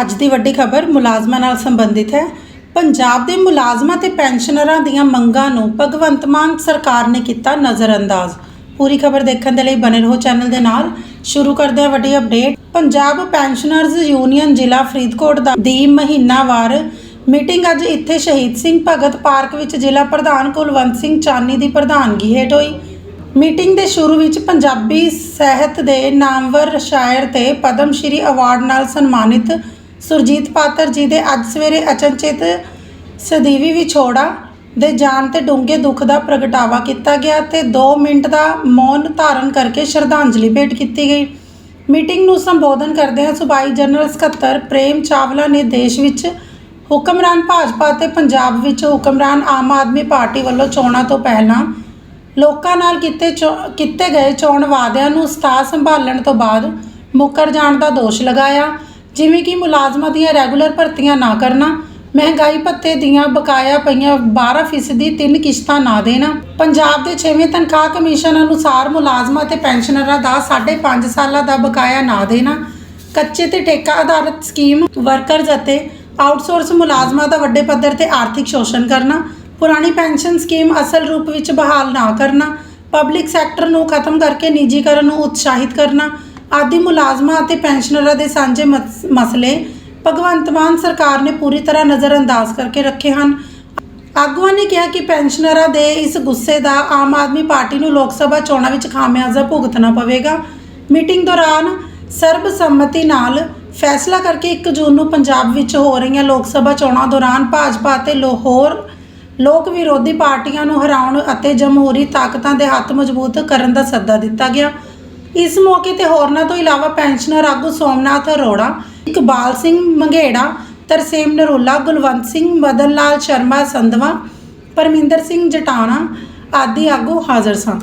ਅੱਜ ਦੀ ਵੱਡੀ ਖਬਰ ਮੁਲਾਜ਼ਮਾਂ ਨਾਲ ਸੰਬੰਧਿਤ ਹੈ। ਪੰਜਾਬ ਦੇ ਮੁਲਾਜ਼ਮਾਂ ਤੇ ਪੈਨਸ਼ਨਰਾਂ ਦੀਆਂ ਮੰਗਾਂ ਨੂੰ ਭਗਵੰਤ ਮਾਨ ਸਰਕਾਰ ਨੇ ਕੀਤਾ ਨਜ਼ਰਅੰਦਾਜ਼। ਪੂਰੀ ਖਬਰ ਦੇਖਣ ਦੇ ਲਈ ਬਨੇ ਰਹੋ ਚੈਨਲ ਦੇ ਨਾਲ। ਸ਼ੁਰੂ ਕਰਦੇ ਹਾਂ ਵੱਡੀ ਅਪਡੇਟ। ਪੰਜਾਬ ਪੈਨਸ਼ਨਰਜ਼ ਯੂਨੀਅਨ ਜ਼ਿਲ੍ਹਾ ਫਰੀਦਕੋਟ ਦਾ ਦੀ ਮਹੀਨਾਵਾਰ ਮੀਟਿੰਗ ਅੱਜ ਇੱਥੇ ਸ਼ਹੀਦ ਸਿੰਘ ਭਗਤ ਪਾਰਕ ਵਿੱਚ ਜ਼ਿਲ੍ਹਾ ਪ੍ਰਧਾਨ ਕੁਲਵੰਤ ਸਿੰਘ ਚਾਨੀ ਦੀ ਪ੍ਰਧਾਨਗੀ ਹੇਠ ਹੋਈ। ਮੀਟਿੰਗ ਦੇ ਸ਼ੁਰੂ ਵਿੱਚ ਪੰਜਾਬੀ ਸਾਹਿਤ ਦੇ ਨਾਮਵਰ ਸ਼ਾਇਰ ਤੇ ਪਦਮ ਸ਼੍ਰੀ ਅਵਾਰਡ ਨਾਲ ਸਨਮਾਨਿਤ ਸੁਰਜੀਤ ਪਾਤਰ ਜੀ ਦੇ ਅੱਜ ਸਵੇਰੇ ਅਚਨਚੇਤ ਸਦੀਵੀ ਵਿਛੋੜਾ ਦੇ ਜਾਣ ਤੇ ਡੂੰਘੇ ਦੁੱਖ ਦਾ ਪ੍ਰਗਟਾਵਾ ਕੀਤਾ ਗਿਆ ਤੇ 2 ਮਿੰਟ ਦਾ ਮੌਨ ਧਾਰਨ ਕਰਕੇ ਸ਼ਰਧਾਂਜਲੀ ਭੇਟ ਕੀਤੀ ਗਈ। ਮੀਟਿੰਗ ਨੂੰ ਸੰਬੋਧਨ ਕਰਦਿਆਂ ਸੂਬਾਈ ਜਨਰਲ ਸਕੱਤਰ ਪ੍ਰੇਮ ਚਾਵਲਾ ਨੇ ਦੇਸ਼ ਵਿੱਚ ਹੁਕਮਰਾਨ ਭਾਜਪਾ ਤੇ ਪੰਜਾਬ ਵਿੱਚ ਹੁਕਮਰਾਨ ਆਮ ਆਦਮੀ ਪਾਰਟੀ ਵੱਲੋਂ ਚੋਣਾਂ ਤੋਂ ਪਹਿਲਾਂ ਲੋਕਾਂ ਨਾਲ ਕੀਤੇ ਚੋ- ਕੀਤੇ ਗਏ ਚੋਣ ਵਾਅਦਿਆਂ ਨੂੰ ਸਥਾ ਸੰਭਾਲਣ ਤੋਂ ਬਾਅਦ ਮੁੱਕਰ ਜਾਣ ਦਾ ਦੋਸ਼ ਲਗਾਇਆ। ਜਿਵੇਂ ਕਿ ਮੁਲਾਜ਼ਮਾਂ ਦੀਆਂ ਰੈਗੂਲਰ ਭਰਤੀਆਂ ਨਾ ਕਰਨਾ, ਮਹਿੰਗਾਈ ਭੱਤੇ ਦੀਆਂ ਬਕਾਇਆ ਪਈਆਂ 12% ਦੀ ਤਿੰਨ ਕਿਸ਼ਤਾਂ ਨਾ ਦੇਣਾ। ਪੰਜਾਬ ਦੇ 6ਵੇਂ ਤਨਖਾਹ ਕਮਿਸ਼ਨ ਅਨੁਸਾਰ ਮੁਲਾਜ਼ਮਾਂ ਤੇ ਪੈਨਸ਼ਨਰਾਂ ਦਾ 5.5 ਸਾਲਾਂ ਦਾ ਬਕਾਇਆ ਨਾ ਦੇਣਾ। ਕੱਚੇ ਤੇ ਠੇਕਾ ਆਧਾਰਿਤ ਸਕੀਮ, ਵਰਕਰਜ਼ ਅਤੇ ਆਊਟਸੋਰਸ ਮੁਲਾਜ਼ਮਾਂ ਦਾ ਵੱਡੇ ਪੱਧਰ ਤੇ ਆਰਥਿਕ ਸ਼ੋਸ਼ਣ ਕਰਨਾ। ਪੁਰਾਣੀ ਪੈਨਸ਼ਨ ਸਕੀਮ ਅਸਲ ਰੂਪ ਵਿੱਚ ਬਹਾਲ ਨਾ ਕਰਨਾ। ਪਬਲਿਕ ਸੈਕਟਰ ਨੂੰ ਖਤਮ ਕਰਕੇ ਨਿੱਜੀਕਰਨ ਨੂੰ ਉਤਸ਼ਾਹਿਤ ਕਰਨਾ। ਆਦਿ ਮੁਲਾਜ਼ਮਾਂ ਅਤੇ ਪੈਨਸ਼ਨਰਾਂ ਦੇ ਸਾਂਝੇ ਮਸ- ਮਸਲੇ ਭਗਵੰਤ ਮਾਨ ਸਰਕਾਰ ਨੇ ਪੂਰੀ ਤਰ੍ਹਾਂ ਨਜ਼ਰਅੰਦਾਜ਼ ਕਰਕੇ ਰੱਖੇ ਹਨ। ਆਗੂਆਂ ਨੇ ਕਿਹਾ ਕਿ ਪੈਨਸ਼ਨਰਾਂ ਦੇ ਇਸ ਗੁੱਸੇ ਦਾ ਆਮ ਆਦਮੀ ਪਾਰਟੀ ਨੂੰ ਲੋਕ ਸਭਾ ਚੋਣਾਂ ਵਿੱਚ ਖਾਮਿਆਜ਼ਾ ਭੁਗਤਣਾ ਪਵੇਗਾ। ਮੀਟਿੰਗ ਦੌਰਾਨ ਸਰਬਸੰਮਤੀ ਨਾਲ ਫੈਸਲਾ ਕਰਕੇ 1 ਜੂਨ ਨੂੰ ਪੰਜਾਬ ਵਿੱਚ ਹੋ ਰਹੀਆਂ ਲੋਕ ਸਭਾ ਚੋਣਾਂ ਦੌਰਾਨ ਭਾਜਪਾ ਅਤੇ ਲਾਹੌਰ ਲੋਕ ਵਿਰੋਧੀ ਪਾਰਟੀਆਂ ਨੂੰ ਹਰਾਉਣ ਅਤੇ ਜਮਹੂਰੀ ਤਾਕਤਾਂ ਦੇ ਹੱਥ ਮਜ਼ਬੂਤ ਕਰਨ ਦਾ ਸੱਦਾ ਦਿੱਤਾ ਗਿਆ। ਇਸ ਮੌਕੇ ਤੇ ਹੋਰਨਾਂ ਤੋਂ ਇਲਾਵਾ ਪੈਨਸ਼ਨਰ ਆਗੂ ਸੋਮਨਾਥ ਅਰੋੜਾ, ਇਕਬਾਲ ਸਿੰਘ ਮੰਗੇੜਾ ਤਰਸੇਮ ਨਰੋਲਾ, ਗੁਲਵੰਤ ਸਿੰਘ ਮਦਨ ਲਾਲ ਸ਼ਰਮਾ ਸੰਧਵਾ, ਪਰਮਿੰਦਰ ਸਿੰਘ ਜਟਾਣਾ ਆਦਿ ਆਗੂ ਹਾਜ਼ਰ ਸਨ।